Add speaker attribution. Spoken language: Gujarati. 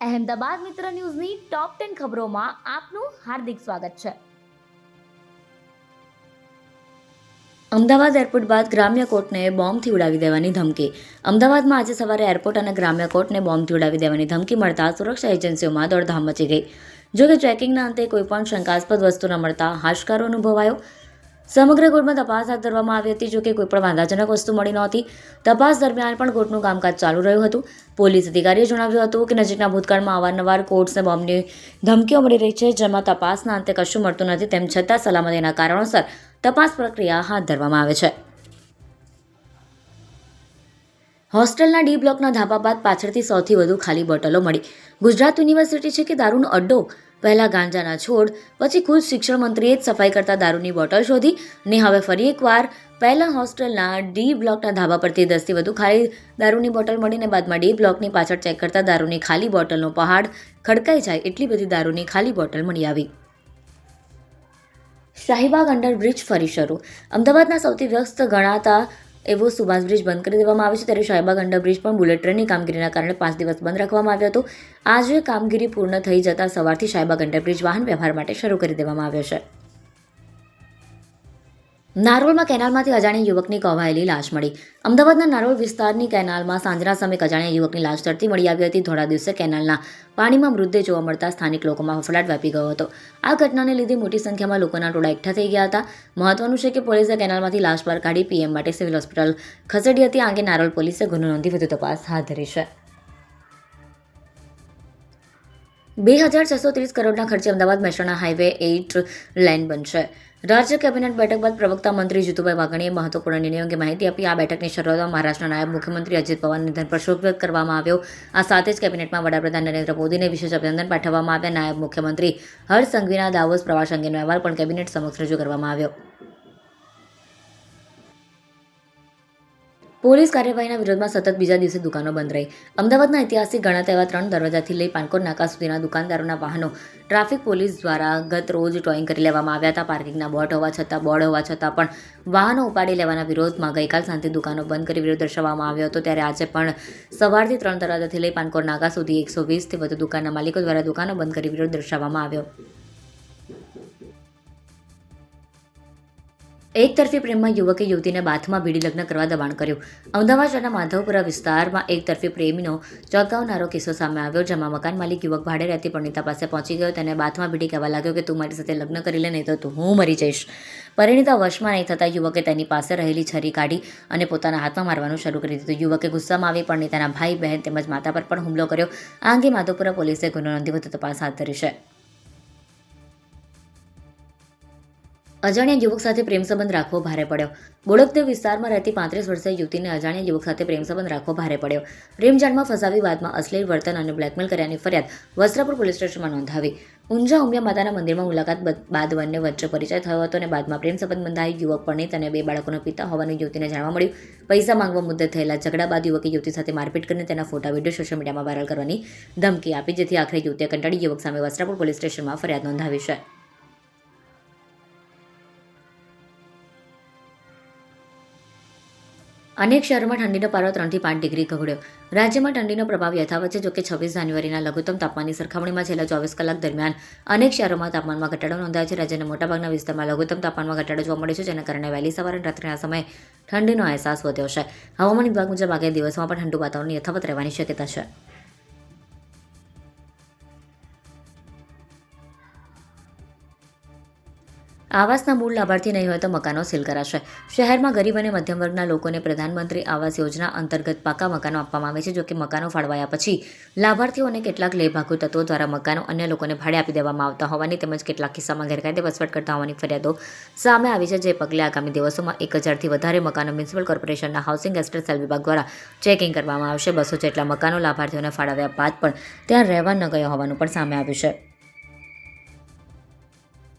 Speaker 1: અહેમદાબાદ મિત્ર ન્યૂઝની ટોપ ટેન ખબરોમાં આપનું હાર્દિક સ્વાગત છે. અમદાવાદ એરપોર્ટ બાદ ગ્રામ્ય કોર્ટને બોમ્બથી ઉડાવી દેવાની ધમકી. અમદાવાદમાં આજે સવારે એરપોર્ટ અને ગ્રામ્ય કોર્ટને બોમ્બથી ઉડાવી દેવાની ધમકી મળતા સુરક્ષા એજન્સીઓમાં દોડધામ મચી ગઈ. જો કે ટ્રેકિંગના અંતે કોઈપણ શંકાસ્પદ વસ્તુ ન મળતા હાશકારો અનુભવાયો. સમગ્ર કોર્ટમાં તપાસ હાથ ધરવામાં આવી હતી, જોકે કોઈ પણ વાંધાજનક વસ્તુ મળી નહોતી. તપાસ દરમિયાન પણ કોર્ટનું કામકાજ ચાલુ રહ્યું હતું. પોલીસ અધિકારીએ જણાવ્યું હતું કે નજીકના ભૂતકાળમાં અવારનવાર કોર્ટ્સને બોમ્બની ધમકીઓ મળી રહી છે, જેમાં તપાસના અંતે કશું મળતું નથી, તેમ છતાં સલામતીના કારણોસર તપાસ પ્રક્રિયા હાથ ધરવામાં આવે છે. હોસ્ટેલના ડી બ્લોકના ધાબા બાદ પાછળથી સૌથી વધુ ખાલી બોટલો મળી. ગુજરાત યુનિવર્સિટી છે કે દારૂનો અડ્ડો? પહેલા ગાંજાના છોડ, પછી ખુદ શિક્ષણ મંત્રીએ જ સફાઈ કરતા દારૂની બોટલ શોધી અને હવે ફરી એકવાર પહેલા હોસ્ટેલના ડી બ્લોકના ધાબા પરથી દસથી વધુ ખાલી દારૂની બોટલ મળીને બાદમાં ડી બ્લોકની પાછળ ચેક કરતા દારૂની ખાલી બોટલનો પહાડ ખડકાઈ જાય એટલી બધી દારૂની ખાલી બોટલ મળી આવી. શાહીબાગ અંડરબ્રિજ ફરી શરૂ. અમદાવાદના સૌથી વ્યસ્ત ગણાતા એવો સુભાષ બ્રિજ બંધ કરી દેવામાં આવે છે. ત્યારે શાહીબાગ અંડરબ્રિજ પણ બુલેટ ટ્રેનની કામગીરીના કારણે પાંચ દિવસ બંધ રાખવામાં આવ્યો હતો. આજે કામગીરી પૂર્ણ થઈ જતાં સવારથી શાહીબાગ અંડરબ્રિજ વાહન વ્યવહાર માટે શરૂ કરી દેવામાં આવ્યો છે. નારોલમાં કેનાલમાંથી અજાણ્યા યુવકની કવાયેલી લાશ મળી. અમદાવાદના નારોલ વિસ્તારની કેનાલમાં સાંજના સમયે અજાણ્યા યુવકની લાશ તરતી મળી આવી હતી. થોડા દિવસે કેનાલના પાણીમાં મૃતદેહ જોવા મળતા સ્થાનિક લોકોમાં ફફડાટ વ્યાપી ગયો હતો. આ ઘટનાને લીધે મોટી સંખ્યામાં લોકોના ટોળા એકઠા થઈ ગયા હતા. મહત્વનું છે કે પોલીસે કેનાલમાંથી લાશ બહાર કાઢી પીએમ માટે સિવિલ હોસ્પિટલ ખસેડી હતી. આ અંગે નારોલ પોલીસે ગુનો નોંધી વધુ તપાસ હાથ ધરી છે. બે હજાર છસો ત્રીસ કરોડના ખર્ચે Ahmedabad Mehsana highway eight lane બનશે. રાજ્ય કેબિનેટ બેઠક બાદ પ્રવક્તા મંત્રી જીતુભાઈ વાઘાણીએ મહત્વપૂર્ણ નિર્ણયો અંગે માહિતી આપી. આ બેઠકની શરૂઆતમાં મહારાષ્ટ્રના નાયબ મુખ્યમંત્રી અજીત પવારના નિધન પર શોક વ્યક્ત કરવામાં આવ્યો. આ સાથે જ કેબિનેટમાં વડાપ્રધાન નરેન્દ્ર મોદીને વિશેષ અભિનંદન પાઠવવામાં આવ્યા. નાયબ મુખ્યમંત્રી હર્ષ સંઘવીના દાવોસ પ્રવાસ અંગેનો અહેવાલ પણ કેબિનેટ સમક્ષ રજૂ કરવામાં આવ્યો. પોલીસ કાર્યવાહીના વિરોધમાં સતત બીજા દિવસે દુકાનો બંધ રહી. અમદાવાદના ઐતિહાસિક ગણાતા એવા ત્રણ દરવાજાથી લઈ પાનકોર નાકા સુધીના દુકાનદારોના વાહનો ટ્રાફિક પોલીસ દ્વારા ગત રોજ ડ્રોઈંગ કરી લેવામાં આવ્યા હતા. પાર્કિંગના બોર્ડ હોવા છતાં, બોર્ડ હોવા છતાં પણ વાહનો ઉપાડી લેવાના વિરોધમાં ગઈકાલ સાંજે દુકાનો બંધ કરી વિરોધ દર્શાવવામાં આવ્યો હતો. ત્યારે આજે પણ સવારથી ત્રણ દરવાજાથી લઈ પાનકોર નાકા સુધી એકસો વીસથી વધુ દુકાનના માલિકો દ્વારા દુકાનો બંધ કરી વિરોધ દર્શાવવામાં આવ્યો. એક તરફી પ્રેમમાં યુવકે યુવતીને બાથમાં ભીડી લગ્ન કરવા દબાણ કર્યું. અમદાવાદ શહેરના માધવપુરા વિસ્તારમાં એક તરફી પ્રેમીનો ચોંકાવનારો કિસ્સો સામે આવ્યો, જેમાં મકાન માલિક યુવક ભાડે રહેતી પરિણીતા પાસે પહોંચી ગયો. તેને બાથમાં ભીડી કહેવા લાગ્યો કે, તું મારી સાથે લગ્ન કરી લે, નહીં તો તું, હું મરી જઈશ. પરિણીતા વશમાં નહીં થતાં યુવકે તેની પાસે રહેલી છરી કાઢી અને પોતાના હાથમાં મારવાનું શરૂ કરી દીધું. યુવકે ગુસ્સામાં આવી પરિણીતાના ભાઈ બહેન તેમજ માતા પર પણ હુમલો કર્યો. આ અંગે માધવપુરા પોલીસે ગુનો નોંધી વધુ તપાસ હાથ ધરી છે. અજાણ્યા યુવક સાથે પ્રેમ સંબંધ રાખવો ભારે પડ્યો. બોડકદેવ વિસ્તારમાં રહેતી પાંત્રીસ વર્ષીય યુવતીને અજાણ્યા યુવક સાથે પ્રેમ સંબંધ રાખવો ભારે પડ્યો. પ્રેમજાળમાં ફસાવી બાદમાં અશ્લીલ વર્તન અને બ્લેકમેલ કર્યાની ફરિયાદ વસ્ત્રાપુર પોલીસ સ્ટેશનમાં નોંધાવી. ઊંઝા ઉમિયા માતાના મંદિરમાં મુલાકાત બાદ બંને વચ્ચે પરિચય થયો હતો અને બાદમાં પ્રેમ સંબંધ બંધાઈ યુવક પરણિત અને બે બાળકોના પિતા હોવાનું યુવતીને જાણવા મળ્યું. પૈસા માંગવા મુદ્દે થયેલા ઝઘડા બાદ યુવકે યુવતી સાથે મારપીટ કરીને તેના ફોટા, વીડિયો સોશિયલ મીડિયામાં વાયરલ કરવાની ધમકી આપી, જેથી આખરે યુવતીએ કંટાળી યુવક સામે વસ્ત્રાપુર પોલીસ સ્ટેશનમાં ફરિયાદ નોંધાવી છે. અનેક શહેરોમાં ઠંડીનો પારો ત્રણથી પાંચ ડિગ્રી ગગડ્યો રાજ્યમાં ઠંડીનો પ્રભાવ યથાવત છે, જોકે છવ્વીસ જાન્યુઆરીના લઘુત્તમ તાપમાનની સરખામણીમાં છેલ્લા ચોવીસ કલાક દરમિયાન અનેક શહેરોમાં તાપમાનમાં ઘટાડો નોંધાયો છે. રાજ્યના મોટાભાગના વિસ્તારમાં લઘુત્તમ તાપમાનમાં ઘટાડો જોવા મળ્યો છે, જેના કારણે વહેલી સવારે અને રાત્રિના સમયે ઠંડીનો અહેસાસ વધ્યો છે. હવામાન વિભાગ મુજબ આગામી દિવસોમાં પણ ઠંડુ વાતાવરણ યથાવત રહેવાની શક્યતા છે. આવાસના મૂળ લાભાર્થી નહીં હોય તો મકાનો સીલ કરાશે. શહેરમાં ગરીબ અને મધ્યમ વર્ગના લોકોને પ્રધાનમંત્રી આવાસ યોજના અંતર્ગત પાકા મકાનો આપવામાં આવે છે, જોકે મકાનો ફાળવાયા પછી લાભાર્થીઓને કેટલાક લેભાગુ તત્વો દ્વારા મકાનો અન્ય લોકોને ભાડે આપી દેવામાં આવતા હોવાની તેમજ કેટલાક કિસ્સામાં ગેરકાયદે વસવાટ કરતા હોવાની ફરિયાદો સામે આવી છે, જે પગલે આગામી દિવસોમાં એક હજારથી વધારે મકાનો મ્યુનિસિપલ કોર્પોરેશનના હાઉસિંગ એસ્ટેટ સેલ વિભાગ દ્વારા ચેકિંગ કરવામાં આવશે. બસો જેટલા મકાનો લાભાર્થીઓને ફાળવ્યા બાદ પણ ત્યાં રહેવા ન ગયા હોવાનું પણ સામે આવ્યું છે.